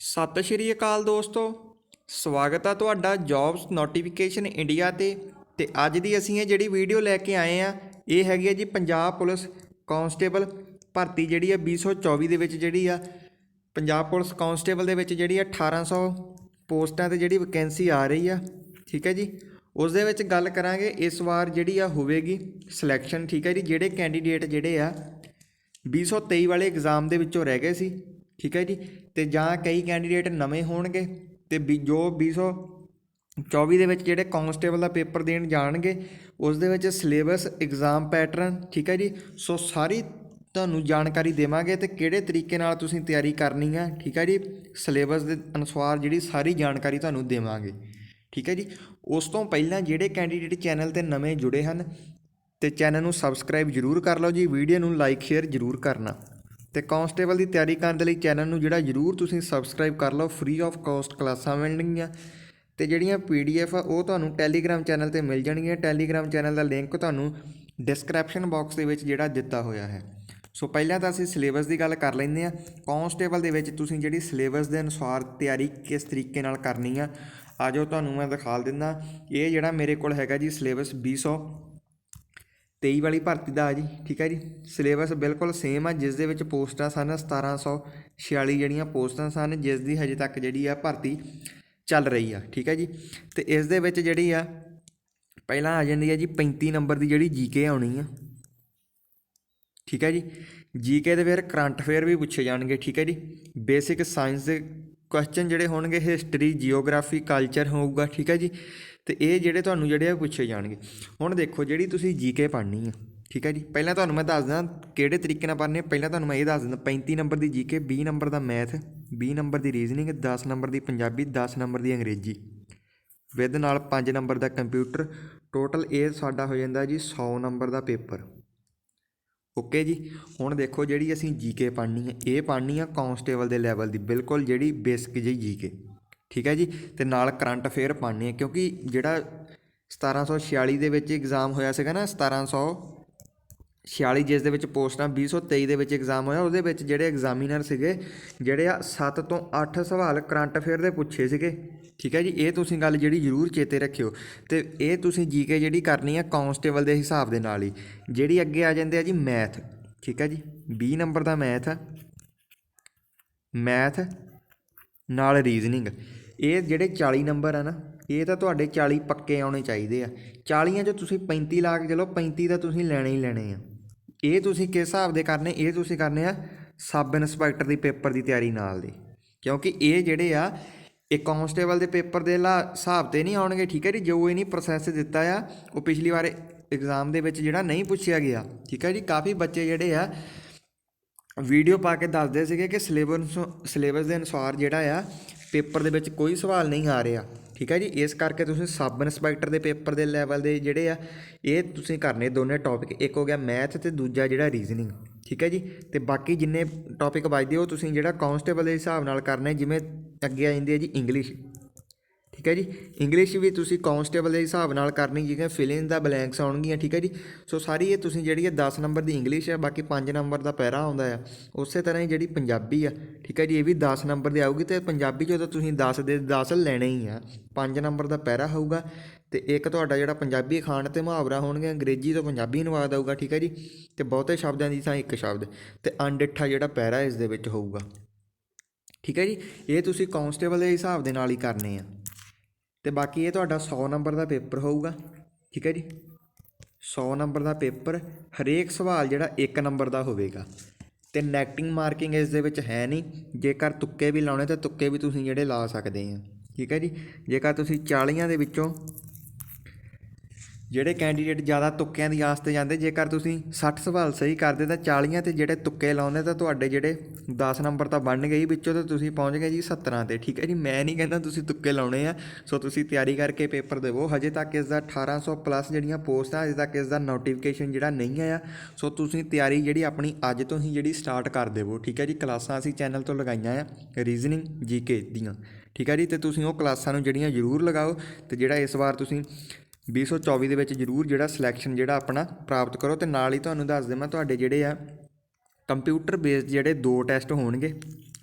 ਸਤਿ ਸ਼੍ਰੀ ਅਕਾਲ ਦੋਸਤੋ। ਸਵਾਗਤ ਆ ਤੁਹਾਡਾ ਜੌਬਸ ਨੋਟੀਫਿਕੇਸ਼ਨ ਇੰਡੀਆ ਤੇ। ਤੇ ਅੱਜ ਦੀ ਅਸੀਂ ਇਹ ਜਿਹੜੀ ਵੀਡੀਓ ਲੈ ਕੇ ਆਏ ਆ, ਇਹ ਹੈਗੀ ਆ ਜੀ ਪੰਜਾਬ ਪੁਲਿਸ ਕਾਂਸਟੇਬਲ ਭਰਤੀ ਜਿਹੜੀ ਆ 2024 ਦੇ ਵਿੱਚ ਜਿਹੜੀ ਆ, ਪੰਜਾਬ ਪੁਲਿਸ ਕਾਂਸਟੇਬਲ ਦੇ ਵਿੱਚ ਜਿਹੜੀ ਆ 1800 ਪੋਸਟਾਂ ਤੇ ਜਿਹੜੀ ਵੈਕੈਂਸੀ ਆ ਰਹੀ ਆ, ਠੀਕ ਹੈ ਜੀ। ਉਸ ਦੇ ਵਿੱਚ ਗੱਲ ਕਰਾਂਗੇ, ਇਸ ਵਾਰ ਜਿਹੜੀ ਆ ਹੋਵੇਗੀ ਸਿਲੈਕਸ਼ਨ, ਠੀਕ ਹੈ ਜੀ। ਜਿਹੜੇ ਕੈਂਡੀਡੇਟ ਜਿਹੜੇ ਆ 2023 ਵਾਲੇ ਐਗਜ਼ਾਮ ਦੇ ਵਿੱਚੋਂ ਰਹਿ ਗਏ ਸੀ। ਠੀਕ ਹੈ ਜੀ? ਤੇ ਜਾਂ ਕਈ ਕੈਂਡੀਡੇਟ ਨਵੇਂ ਹੋਣਗੇ ਤੇ ਵੀ ਜੋ 2024 ਦੇ ਵਿੱਚ ਜਿਹੜੇ ਕਾਂਸਟੇਬਲ ਦਾ ਪੇਪਰ ਦੇਣ ਜਾਣਗੇ, ਉਸ ਦੇ ਵਿੱਚ ਸਿਲੇਬਸ ਐਗਜ਼ਾਮ ਪੈਟਰਨ ਠੀਕ ਹੈ ਜੀ? ਸੋ ਸਾਰੀ ਤੁਹਾਨੂੰ ਜਾਣਕਾਰੀ ਦੇਵਾਂਗੇ ਤੇ ਕਿਹੜੇ ਤਰੀਕੇ ਨਾਲ ਤੁਸੀਂ ਤਿਆਰੀ ਕਰਨੀ ਆ, ਠੀਕ ਹੈ ਜੀ? ਸਿਲੇਬਸ ਦੇ ਅਨੁਸਾਰ ਜਿਹੜੀ ਸਾਰੀ ਜਾਣਕਾਰੀ ਤੁਹਾਨੂੰ ਦੇਵਾਂਗੇ, ਠੀਕ ਹੈ ਜੀ? ਉਸ ਤੋਂ ਪਹਿਲਾਂ ਜਿਹੜੇ ਕੈਂਡੀਡੇਟ ਚੈਨਲ ਤੇ ਨਵੇਂ ਜੁੜੇ ਹਨ, ਤੇ ਚੈਨਲ ਨੂੰ ਸਬਸਕ੍ਰਾਈਬ ਜਰੂਰ ਕਰ ਲਓ ਜੀ ਵੀਡੀਓ ਨੂੰ ਲਾਈਕ ਸ਼ੇਅਰ ਜਰੂਰ ਕਰਨਾ। ਤੇ ਕਾਂਸਟੇਬਲ ਦੀ ਤਿਆਰੀ ਕਰਨ ਦੇ ਲਈ ਚੈਨਲ ਨੂੰ ਜਿਹੜਾ ਜਰੂਰ ਤੁਸੀਂ ਸਬਸਕ੍ਰਾਈਬ ਕਰ ਲਓ ਫ੍ਰੀ ਆਫ ਕਾਸਟ ਕਲਾਸਾਂ ਮਿਲਣਗੀਆਂ। ਤੇ ਜਿਹੜੀਆਂ ਪੀਡੀਐਫ ਆ, ਉਹ ਤੁਹਾਨੂੰ ਟੈਲੀਗ੍ਰਾਮ ਚੈਨਲ ਤੇ ਮਿਲ ਜਾਣਗੀਆਂ। ਟੈਲੀਗ੍ਰਾਮ ਚੈਨਲ ਦਾ ਲਿੰਕ ਤੁਹਾਨੂੰ ਡਿਸਕ੍ਰਿਪਸ਼ਨ ਬਾਕਸ ਦੇ ਵਿੱਚ ਜਿਹੜਾ ਦਿੱਤਾ ਹੋਇਆ ਹੈ। ਸੋ ਪਹਿਲਾਂ ਤਾਂ ਅਸੀਂ ਸਿਲੇਬਸ ਦੀ ਗੱਲ ਕਰ ਲੈਂਦੇ ਆ ਕਾਂਸਟੇਬਲ ਦੇ ਵਿੱਚ ਤੁਸੀਂ ਜਿਹੜੀ ਸਿਲੇਬਸ ਦੇ ਅਨੁਸਾਰ ਤਿਆਰੀ ਕਿਸ ਤਰੀਕੇ ਨਾਲ ਕਰਨੀ ਆ ਆਜੋ ਤੁਹਾਨੂੰ ਮੈਂ ਦਿਖਾ ਦਿੰਦਾ। ਇਹ ਜਿਹੜਾ ਮੇਰੇ ਕੋਲ ਹੈਗਾ ਜੀ ਸਿਲੇਬਸ 200 23 ਵਾਲੀ ਭਰਤੀ ਦਾ ਆ ਜੀ, ਠੀਕ ਹੈ ਜੀ? ਸਿਲੇਬਸ ਬਿਲਕੁਲ ਸੇਮ ਆ ਜਿਸ ਦੇ ਵਿੱਚ ਪੋਸਟਾਂ ਸਨ 1746 ਜਿਹੜੀਆਂ ਪੋਸਟਾਂ ਸਨ ਜਿਸ ਦੀ ਹਜੇ ਤੱਕ ਜਿਹੜੀ ਆ ਭਰਤੀ ਚੱਲ ਰਹੀ ਆ, ਠੀਕ ਹੈ ਜੀ? ਤੇ ਇਸ ਦੇ ਵਿੱਚ ਜਿਹੜੀ ਆ, ਪਹਿਲਾਂ ਆ ਜਾਂਦੀ ਹੈ ਜੀ 35 ਨੰਬਰ ਦੀ ਜਿਹੜੀ ਜੀਕੇ ਆਉਣੀ ਆ, ਠੀਕ ਹੈ ਜੀ? ਜੀਕੇ ਦੇ ਫਿਰ ਕਰੰਟ ਅਫੇਅਰ ਵੀ ਪੁੱਛੇ ਜਾਣਗੇ, ਠੀਕ ਹੈ ਜੀ? ਬੇਸਿਕ ਸਾਇੰਸ ਦੇ ਕੁਐਸਚਨ ਜਿਹੜੇ ਹੋਣਗੇ ਹਿਸਟਰੀ ਜੀਓਗ੍ਰਾਫੀ ਕਲਚਰ ਹੋਊਗਾ, ਠੀਕ ਹੈ ਜੀ? ਤੇ ਇਹ ਜਿਹੜੇ ਤੁਹਾਨੂੰ ਜਿਹੜੇ ਆ, ਪੁੱਛੇ ਜਾਣਗੇ। ਹੁਣ ਦੇਖੋ, ਜਿਹੜੀ ਤੁਸੀਂ ਜੀਕੇ ਪੜ੍ਹਨੀ ਆ, ਠੀਕ ਹੈ ਜੀ? ਪਹਿਲਾਂ ਤੁਹਾਨੂੰ ਮੈਂ ਦੱਸ ਦਿੰਦਾ ਕਿਹੜੇ ਤਰੀਕੇ ਨਾਲ ਪੜ੍ਹਨੇ ਪਹਿਲਾਂ ਤੁਹਾਨੂੰ ਮੈਂ ਇਹ ਦੱਸ ਦਿੰਦਾ 35 ਨੰਬਰ ਦੀ ਜੀਕੇ 20 ਨੰਬਰ ਦਾ ਮੈਥ 20 ਨੰਬਰ ਦੀ ਰੀਜ਼ਨਿੰਗ 10 ਨੰਬਰ ਦੀ ਪੰਜਾਬੀ 10 ਨੰਬਰ ਦੀ ਅੰਗਰੇਜ਼ੀ। ਵਿਦ ਨਾਲ 5 ਨੰਬਰ ਦਾ ਕੰਪਿਊਟਰ ਟੋਟਲ ਇਹ ਸਾਡਾ ਹੋ ਜਾਂਦਾ ਜੀ 100 ਨੰਬਰ ਦਾ ਪੇਪਰ ਓਕੇ ਜੀ? ਹੁਣ ਦੇਖੋ ਜਿਹੜੀ ਅਸੀਂ ਜੀਕੇ ਪੜ੍ਹਨੀ ਹੈ, ਇਹ ਪੜ੍ਹਨੀ ਆ ਕਾਂਸਟੇਬਲ ਦੇ ਲੈਵਲ ਦੀ, ਬਿਲਕੁਲ ਜਿਹੜੀ ਬੇਸਿਕ ਜਿਹੀ ਜੀਕੇ ਠੀਕ ਹੈ ਜੀ? ਤੇ ਨਾਲ ਕਰੰਟ ਅਫੇਅਰ ਪੜ੍ਹਨੀ ਹੈ, ਕਿਉਂਕਿ ਜਿਹੜਾ 1746 ਦੇ ਵਿੱਚ ਐਗਜ਼ਾਮ ਹੋਇਆ ਸੀਗਾ ਨਾ 1746 ਜਿਸ ਦੇ ਵਿੱਚ ਪੋਸਟਾਂ 2023 ਦੇ ਵਿੱਚ ਐਗਜ਼ਾਮ ਹੋਇਆ, ਉਹਦੇ ਵਿੱਚ ਜਿਹੜੇ ਐਗਜ਼ਾਮੀਨਰ ਸੀਗੇ, ਜਿਹੜੇ ਆ 7 ਤੋਂ 8 ਸਵਾਲ ਕਰੰਟ ਅਫੇਅਰ ਦੇ ਪੁੱਛੇ ਸੀਗੇ। ਠੀਕ ਹੈ ਜੀ? ਇਹ ਤੁਸੀਂ ਗੱਲ ਜਿਹੜੀ ਜ਼ਰੂਰ ਚੇਤੇ ਰੱਖਿਓ। ਤੇ ਇਹ ਤੁਸੀਂ ਜੀਕੇ ਜਿਹੜੀ ਕਰਨੀ ਆ ਕਾਂਸਟੇਬਲ ਦੇ ਹਿਸਾਬ ਦੇ ਨਾਲ ਹੀ। ਜਿਹੜੀ ਅੱਗੇ ਆ ਜਾਂਦੇ ਆ ਜੀ ਮੈਥ ਠੀਕ ਹੈ ਜੀ? 20 ਨੰਬਰ ਦਾ ਮੈਥ ਆ। ਮੈਥ ਨਾਲ ਰੀਜ਼ਨਿੰਗ ਇਹ ਜਿਹੜੇ 40 ਨੰਬਰ ਆ ਨਾ, ਇਹ ਤਾਂ ਤੁਹਾਡੇ 40 ਪੱਕੇ ਆਉਣੇ ਚਾਹੀਦੇ ਆ। 40ਾਂ 'ਚ ਤੁਸੀਂ 35 ਲਾ ਕੇ ਚਲੋ 35 ਤਾਂ ਤੁਸੀਂ ਲੈਣੇ ਹੀ ਲੈਣੇ ਆ। ਇਹ ਤੁਸੀਂ ਕਿਸ ਹਿਸਾਬ ਦੇ ਕਰਨੇ, ਇਹ ਤੁਸੀਂ ਕਰਨੇ ਆ ਸਬ ਇੰਸਪੈਕਟਰ ਦੀ ਪੇਪਰ ਦੀ ਤਿਆਰੀ ਨਾਲ ਦੇ। ਕਿਉਂਕਿ ਇਹ ਜਿਹੜੇ ਆ, ਇਹ ਕਾਂਸਟੇਬਲ ਦੇ ਪੇਪਰ ਦੇ ਲਾ, ਹਿਸਾਬ ਤੇ ਨਹੀਂ ਆਉਣਗੇ, ਠੀਕ ਹੈ ਜੀ? ਜੋ ਇਹ ਨਹੀਂ ਪ੍ਰੋਸੈਸ ਦਿੱਤਾ ਆ, ਉਹ ਪਿਛਲੀ ਵਾਰ ਐਗਜ਼ਾਮ ਦੇ ਵਿੱਚ ਜਿਹੜਾ ਨਹੀਂ ਪੁੱਛਿਆ ਗਿਆ, ਠੀਕ ਹੈ ਜੀ? ਕਾਫੀ ਬੱਚੇ ਜਿਹੜੇ ਆ ਵੀਡੀਓ ਪਾ ਕੇ ਦੱਸਦੇ ਸੀਗੇ ਕਿ ਸਿਲੇਬਸ ਸਿਲੇਬਸ ਦੇ ਅਨੁਸਾਰ ਜਿਹੜਾ ਆ, ਪੇਪਰ ਦੇ ਵਿੱਚ ਕੋਈ ਸਵਾਲ ਨਹੀਂ ਆ ਰਿਹਾ। ਠੀਕ ਹੈ ਜੀ? ਇਸ ਕਰਕੇ ਤੁਸੀਂ ਸਬ ਇੰਸਪੈਕਟਰ ਦੇ ਪੇਪਰ ਦੇ ਲੈਵਲ ਦੇ ਜਿਹੜੇ ਆ, ਇਹ ਤੁਸੀਂ ਕਰਨੇ ਦੋਨੇ ਟੌਪਿਕ ਇੱਕ ਹੋ ਗਿਆ ਮੈਥ ਤੇ ਦੂਜਾ ਜਿਹੜਾ ਰੀਜ਼ਨਿੰਗ ਠੀਕ ਹੈ ਜੀ? ਤੇ ਬਾਕੀ ਜਿੰਨੇ ਟੌਪਿਕ ਬਚਦੇ ਉਹ ਤੁਸੀਂ ਜਿਹੜਾ ਕਾਂਸਟੇਬਲ ਦੇ ਹਿਸਾਬ ਨਾਲ ਕਰਨੇ, ਜਿਵੇਂ ਅੱਗੇ ਆ ਜਾਂਦੀ ਹੈ ਜੀ ਇੰਗਲਿਸ਼ ਠੀਕ ਹੈ ਜੀ? ਇੰਗਲਿਸ਼ ਵੀ ਤੁਸੀਂ ਕਾਂਸਟੇਬਲ ਦੇ ਹਿਸਾਬ ਨਾਲ ਕਰਨੀ, ਜਿਹੜੀਆਂ ਫਿਲਿੰਗ ਦਾ ਬਲੈਂਕਸ ਆਉਣਗੀਆਂ, ਠੀਕ ਹੈ ਜੀ? ਸੋ ਸਾਰੀ ਇਹ ਤੁਸੀਂ ਜਿਹੜੀ ਹੈ 10 ਨੰਬਰ ਦੀ ਇੰਗਲਿਸ਼ ਹੈ, ਬਾਕੀ 5 ਨੰਬਰ ਦਾ ਪੈਰਾ ਆਉਂਦਾ ਆ। ਉਸੇ ਤਰ੍ਹਾਂ ਹੀ ਜਿਹੜੀ ਪੰਜਾਬੀ ਆ, ਠੀਕ ਹੈ ਜੀ? ਇਹ ਵੀ 10 ਨੰਬਰ ਦੀ ਆਊਗੀ ਤੇ ਪੰਜਾਬੀ ਚੋਂ ਤਾਂ ਤੁਸੀਂ 10 ਦੇ 10 ਲੈਣੇ ਹੀ ਆ। 5 ਨੰਬਰ ਦਾ ਪੈਰਾ ਹੋਊਗਾ ਤੇ ਇੱਕ ਤੁਹਾਡਾ ਜਿਹੜਾ ਪੰਜਾਬੀ ਖਾਣ ਤੇ ਮੁਹਾਵਰਾ ਹੋਣਗੇ, ਅੰਗਰੇਜ਼ੀ ਤੋਂ ਪੰਜਾਬੀ ਅਨੁਵਾਦ ਆਊਗਾ, ਠੀਕ ਹੈ ਜੀ? ਤੇ ਬਹੁਤੇ ਸ਼ਬਦਾਂ ਦੀ ਥਾਂ ਇੱਕ ਸ਼ਬਦ ਤੇ ਅਣਡਿੱਠਾ ਜਿਹੜਾ ਪੈਰਾ ਇਸ ਦੇ ਵਿੱਚ ਹੋਊਗਾ। ਠੀਕ ਹੈ ਜੀ? ਇਹ ਤੁਸੀਂ ਕਾਂਸਟੇਬਲ ਦੇ ਹਿਸਾਬ ਦੇ ਨਾਲ ਹੀ ਕਰਨੇ ਆ। ਤੇ ਬਾਕੀ ਇਹ ਤੁਹਾਡਾ 100 ਨੰਬਰ ਦਾ ਪੇਪਰ ਹੋਊਗਾ, ਠੀਕ ਹੈ ਜੀ? 100 ਨੰਬਰ ਦਾ ਪੇਪਰ ਹਰੇਕ ਸਵਾਲ ਜਿਹੜਾ 1 ਨੰਬਰ ਦਾ ਹੋਵੇਗਾ। ਤੇ ਨੈਗੇਟਿਵ ਮਾਰਕਿੰਗ ਇਸ ਦੇ ਵਿੱਚ ਹੈ ਨਹੀਂ, ਜੇਕਰ ਤੁੱਕੇ ਵੀ ਲਾਉਣੇ ਤਾਂ ਤੁੱਕੇ ਵੀ ਤੁਸੀਂ ਜਿਹੜੇ ਲਾ ਸਕਦੇ ਆ, ਠੀਕ ਹੈ ਜੀ? ਜੇਕਰ ਤੁਸੀਂ 40ਾਂ ਦੇ ਵਿੱਚੋਂ ਜਿਹੜੇ ਕੈਂਡੀਡੇਟ ਜ਼ਿਆਦਾ ਤੁੱਕਿਆਂ ਦੀ ਆਸ ਤੇ ਜਾਂਦੇ, ਜੇਕਰ ਤੁਸੀਂ 60 ਸਵਾਲ ਸਹੀ ਕਰਦੇ ਤਾਂ 40ਾਂ ਤੇ ਜਿਹੜੇ ਤੁੱਕੇ ਲਾਉਂਦੇ ਤਾਂ ਤੁਹਾਡੇ ਜਿਹੜੇ 10 ਨੰਬਰ ਤਾਂ ਬਣ ਗਏ ਹੀ ਵਿੱਚੋਂ ਤਾਂ ਤੁਸੀਂ ਪਹੁੰਚ ਗਏ ਜੀ 17 ਤੇ, ਠੀਕ ਹੈ ਜੀ? ਮੈਂ ਨਹੀਂ ਕਹਿੰਦਾ ਤੁਸੀਂ ਤੁੱਕੇ ਲਾਉਣੇ ਆ, ਸੋ ਤੁਸੀਂ ਤਿਆਰੀ ਕਰਕੇ ਪੇਪਰ ਦੇਵੋ। ਹਜੇ ਤੱਕ ਇਸ ਦਾ 1800 ਪਲੱਸ ਜਿਹੜੀਆਂ ਪੋਸਟਾਂ ਅਜੇ ਤੱਕ ਇਸ ਦਾ ਨੋਟੀਫਿਕੇਸ਼ਨ ਜਿਹੜਾ ਨਹੀਂ ਆਇਆ, ਸੋ ਤੁਸੀਂ ਤਿਆਰੀ ਜਿਹੜੀ ਆਪਣੀ ਅੱਜ ਤੋਂ ਹੀ ਜਿਹੜੀ ਸਟਾਰਟ ਕਰ ਦੇਵੋ, ਠੀਕ ਹੈ ਜੀ? ਕਲਾਸਾਂ ਅਸੀਂ ਚੈਨਲ ਤੋਂ ਲਗਾਈਆਂ ਆ ਰੀਜ਼ਨਿੰਗ ਜੀਕੇ ਦੀਆਂ, ਠੀਕ ਹੈ ਜੀ? ਤੇ ਤੁਸੀਂ ਉਹ ਕਲਾਸਾਂ ਨੂੰ ਜਿਹੜੀਆਂ ਜ਼ਰੂਰ ਲਗਾਓ, ਤੇ ਜਿਹੜਾ ਇਸ ਵਾਰ ਤੁਸੀਂ 2024 ਦੇ ਵਿੱਚ ਜ਼ਰੂਰ ਜਿਹੜਾ ਸਿਲੈਕਸ਼ਨ ਜਿਹੜਾ ਆਪਣਾ ਪ੍ਰਾਪਤ ਕਰੋ ਤੇ ਨਾਲ ਹੀ ਤੁਹਾਨੂੰ ਦੱਸ ਦੇਵਾਂ ਤੁਹਾਡੇ ਜਿਹੜੇ ਆ ਕੰਪਿਊਟਰ ਬੇਸਡ ਜਿਹੜੇ ਦੋ ਟੈਸਟ ਹੋਣਗੇ।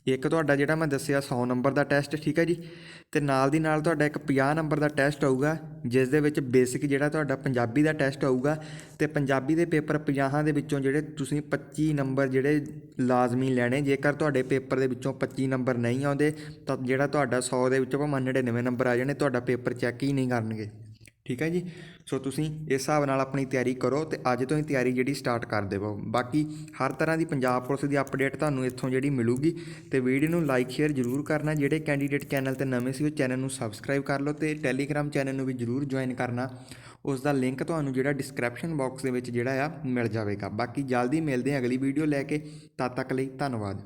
ਇੱਕ ਤੁਹਾਡਾ ਜਿਹੜਾ ਮੈਂ ਦੱਸਿਆ 100 ਨੰਬਰ ਦਾ ਟੈਸਟ ਠੀਕ ਹੈ ਜੀ? ਤੇ ਨਾਲ ਦੀ ਨਾਲ ਤੁਹਾਡਾ ਇੱਕ 50 ਨੰਬਰ ਦਾ ਟੈਸਟ ਆਊਗਾ, ਜਿਸ ਦੇ ਵਿੱਚ ਬੇਸਿਕ ਜਿਹੜਾ ਤੁਹਾਡਾ ਪੰਜਾਬੀ ਦਾ ਟੈਸਟ ਆਊਗਾ ਤੇ ਪੰਜਾਬੀ ਦੇ ਪੇਪਰ 50 ਦੇ ਵਿੱਚੋਂ ਜਿਹੜੇ ਤੁਸੀਂ 25 ਨੰਬਰ ਜਿਹੜੇ ਲਾਜ਼ਮੀ ਲੈਣੇ, ਜੇਕਰ ਤੁਹਾਡੇ ਪੇਪਰ ਦੇ ਵਿੱਚੋਂ 25 ਨੰਬਰ ਨਹੀਂ ਆਉਂਦੇ, ਤਾਂ ਜਿਹੜਾ ਤੁਹਾਡਾ 100 ਦੇ ਵਿੱਚੋਂ ਭਾਵੇਂ 99 ਨੰਬਰ ਆ ਜਾਣੇ, ਤੁਹਾਡਾ ਪੇਪਰ ਚੈੱਕ ਹੀ ਨਹੀਂ ਕਰਨਗੇ। ਠੀਕ ਹੈ ਜੀ? ਸੋ ਤੁਸੀਂ ਇਸ ਹਿਸਾਬ ਨਾਲ ਆਪਣੀ ਤਿਆਰੀ ਕਰੋ ਤੇ ਅੱਜ ਤੋਂ ਹੀ ਤਿਆਰੀ ਜਿਹੜੀ ਸਟਾਰਟ ਕਰ ਦੇਵੋ। ਬਾਕੀ ਹਰ ਤਰ੍ਹਾਂ ਦੀ ਪੰਜਾਬ ਪੁਲਿਸ ਦੀ ਅਪਡੇਟ ਤੁਹਾਨੂੰ ਇੱਥੋਂ ਜਿਹੜੀ ਮਿਲੂਗੀ ਤੇ ਵੀਡੀਓ ਨੂੰ ਲਾਈਕ ਸ਼ੇਅਰ ਜ਼ਰੂਰ ਕਰਨਾ। ਜਿਹੜੇ ਕੈਂਡੀਡੇਟ ਚੈਨਲ ਤੇ ਨਵੇਂ ਸੀ ਉਹ ਚੈਨਲ ਨੂੰ ਸਬਸਕ੍ਰਾਈਬ ਕਰ ਲਓ ਤੇ ਟੈਲੀਗ੍ਰਾਮ ਚੈਨਲ ਨੂੰ ਵੀ ਜ਼ਰੂਰ ਜੁਆਇਨ ਕਰਨਾ। ਉਸ ਦਾ ਲਿੰਕ ਤੁਹਾਨੂੰ ਜਿਹੜਾ ਡਿਸਕ੍ਰਿਪਸ਼ਨ ਬਾਕਸ ਦੇ ਵਿੱਚ ਜਿਹੜਾ ਆ, ਮਿਲ ਜਾਵੇਗਾ। ਬਾਕੀ ਜਲਦੀ ਮਿਲਦੇ ਹਾਂ ਅਗਲੀ ਵੀਡੀਓ ਲੈ ਕੇ। ਤਦ ਤੱਕ ਲਈ ਧੰਨਵਾਦ।